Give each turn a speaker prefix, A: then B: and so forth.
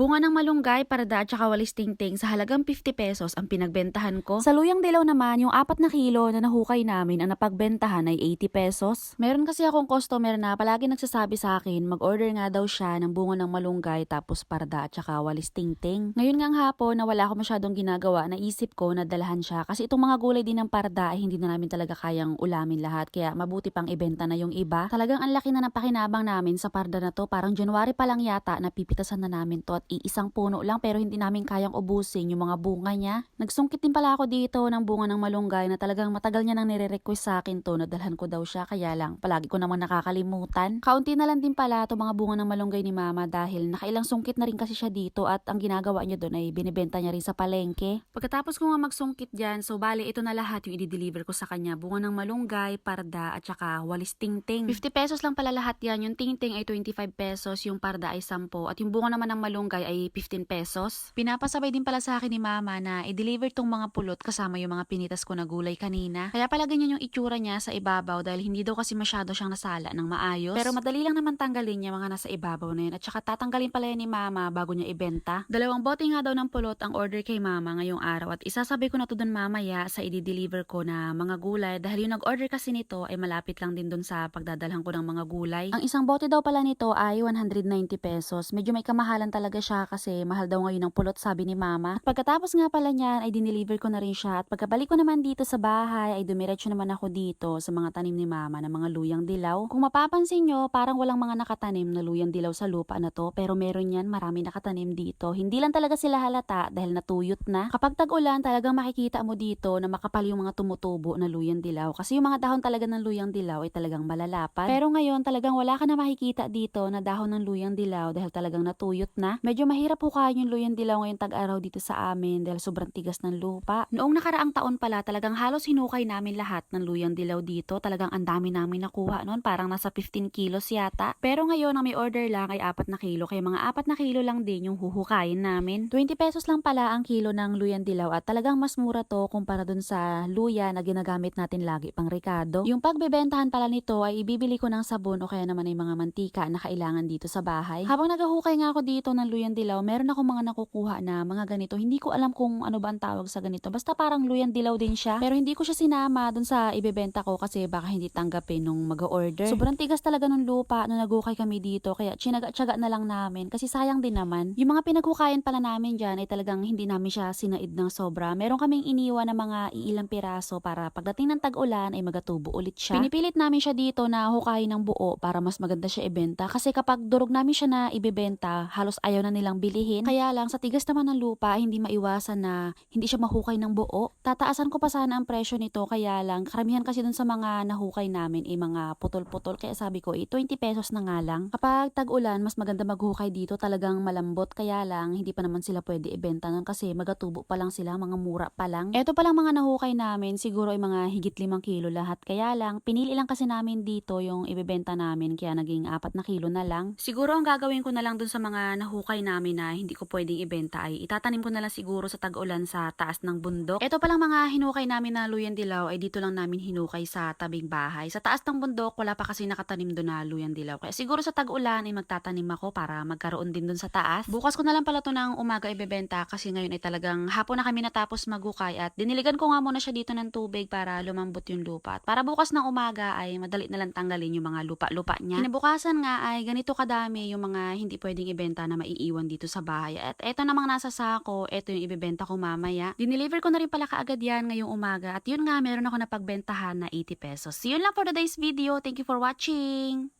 A: Bunga ng malunggay, parada at saka walis tingting sa halagang 50 pesos ang pinagbentahan ko. Sa luyang dilaw naman, yung 4 na kilo na nahukay namin ang napagbentahan ay 80 pesos. Meron kasi akong customer na palagi nagsasabi sa akin, mag-order nga daw siya ng bunga ng malunggay tapos parada at saka walis tingting. Ngayon ngang hapon na wala ako masyadong ginagawa, naisip ko na dalahan siya kasi itong mga gulay din ng parda ay hindi na namin talaga kayang ulamin lahat kaya mabuti pang ibenta na yung iba. Talagang ang laki na ng pakinabang namin sa parda na to, parang January pa lang yata napipitasan na namin to at iisang puno lang pero hindi namin kayang ubusin yung mga bunga niya. Nagsungkit din pala ako dito ng bunga ng malunggay na talagang matagal niya nang nire-request sa akin to na dalhan ko daw siya kaya lang palagi ko namang nakakalimutan. Kaunti na lang din pala to mga bunga ng malunggay ni mama dahil nakailang sungkit na rin kasi siya dito at ang ginagawa niya doon ay binibenta niya rin sa palengke. Pagkatapos ko nga magsungkit dyan, so bali ito na lahat yung i-deliver ko sa kanya. Bunga ng malunggay, parda at saka walis tingting. 50 pesos lang pala lahat yan. Yung tingting ay 25 pesos, yung parda ay 10 at yung bunga naman ng malunggay ay 15 pesos. Pinapasabay din pala sa akin ni mama na i-deliver tong mga pulot kasama yung mga pinitas ko na gulay kanina. Kaya pala ganyan yung itsura niya sa ibabaw dahil hindi daw kasi masyado siyang nasala ng maayos. Pero madali lang naman tanggalin yung mga nasa ibabaw na yun. At saka tatanggalin pala yan ni mama bago niya ibenta. Dalawang bote nga daw ng pulot ang order kay mama ngayong araw at isasabi ko na to dun mamaya sa i-deliver ko na mga gulay dahil yung nag-order kasi nito ay malapit lang din dun sa pagdadalhan ko ng mga gulay. Ang isang bote daw pala nito ay 190 pesos. Medyo may kamahalan talaga siya kasi mahal daw ngayon ang pulot sabi ni mama. At pagkatapos nga pala niyan ay dineliver ko na rin siya at pagkabalik ko naman dito sa bahay ay dumiretso naman ako dito sa mga tanim ni mama ng mga luyang dilaw. Kung mapapansin nyo, parang walang mga nakatanim na luyang dilaw sa lupa na to pero meron yan marami nakatanim dito. Hindi lang talaga sila halata dahil natuyot na. Kapag tag-ulan talagang makikita mo dito na makapal yung mga tumutubo na luyang dilaw kasi yung mga dahon talaga ng luyang dilaw ay talagang malalapan. Pero ngayon talagang wala ka na makikita dito na dahon ng luyang dilaw dahil talagang natuyot na. Medyo mahirap hukayin yung luyang dilaw ngayong tag-araw dito sa amin dahil sobrang tigas ng lupa. Noong nakaraang taon pala talagang halos hinukay namin lahat ng luyang dilaw dito. Talagang ang dami namin nakuha noon parang nasa 15 kilos yata. Pero ngayon ang may order lang ay 4 na kilo kaya mga 4 na kilo lang din yung huhukayin namin. 20 pesos lang pala ang kilo ng luyang dilaw at talagang mas mura to kumpara dun sa luya na ginagamit natin lagi pang Ricardo. Yung pagbebentahan pala nito ay ibibili ko ng sabon o kaya naman ay mga mantika na kailangan dito sa bahay. Habang naghahukay nga ako dito ng luyang dilaw, meron ako mga nakukuha na mga ganito. Hindi ko alam kung ano ba ang tawag sa ganito. Basta parang luyang dilaw din siya. Pero hindi ko siya sinama dun sa ibebenta ko kasi baka hindi tanggapin nung mag-order. Sobrang tigas talaga ng lupa nung naghukay kami dito kaya tsinaga-tsaga na lang namin kasi sayang din naman. Yung mga pinaghukayan pala namin dyan ay talagang hindi namin siya sinaid ng sobra. Meron kaming iniwan na mga iilang piraso para pagdating ng tag-ulan ay magatubo ulit siya. Pinipilit namin siya dito na hukayin ng buo para mas maganda siya ibenta kasi kapag durog namin siya na ibebenta, halos ayaw na nilang bilihin. Kaya lang sa tigas naman ng lupa, hindi maiwasan na hindi siya mahukay ng buo. Tataasan ko pa sana ang presyo nito kaya lang karamihan kasi dun sa mga nahukay namin ay mga putol-putol kaya sabi ko eh 20 pesos na nga lang. Kapag tag-ulan, mas maganda maghukay dito talagang malambot kaya lang hindi pa naman sila pwede ibenta nun kasi magatubo pa lang sila, mga mura pa lang. Eto palang mga nahukay namin, siguro ay mga higit 5 kilo lahat. Kaya lang, pinili lang kasi namin dito yung ibebenta namin kaya naging 4 na kilo na lang. Siguro ang gagawin ko na lang dun sa mga nahukay namin na hindi ko pwedeng ibenta ay itatanim ko na lang siguro sa tag-ulan sa taas ng bundok. Eto palang mga hinukay namin na luyan dilaw ay dito lang namin hinukay sa tabing bahay. Sa taas ng bundok, wala pa kasi nakatanim doon na luyan dilaw. Kaya siguro sa tag-ulan ay magtatanim ako para magkaroon din dun sa taas. Bukas ko na lang pala to ng umaga ibebenta kasi ngayon ay talagang hapon na kami natapos magukay at diniligan ko nga muna siya dito ng tubig para lumambot yung lupa. At para bukas ng umaga ay madali na lang tanggalin yung mga lupa-lupa niya. Kinabukasan nga ay ganito kadami yung mga hindi pwedeng ibenta na maiiwan dito sa bahay. At eto namang nasa sako, eto yung ibebenta ko mamaya. Dineliver ko na rin pala kaagad yan ngayong umaga. At yun nga, meron ako napagbentahan na 80 pesos. So yun lang for today's video. Thank you for watching!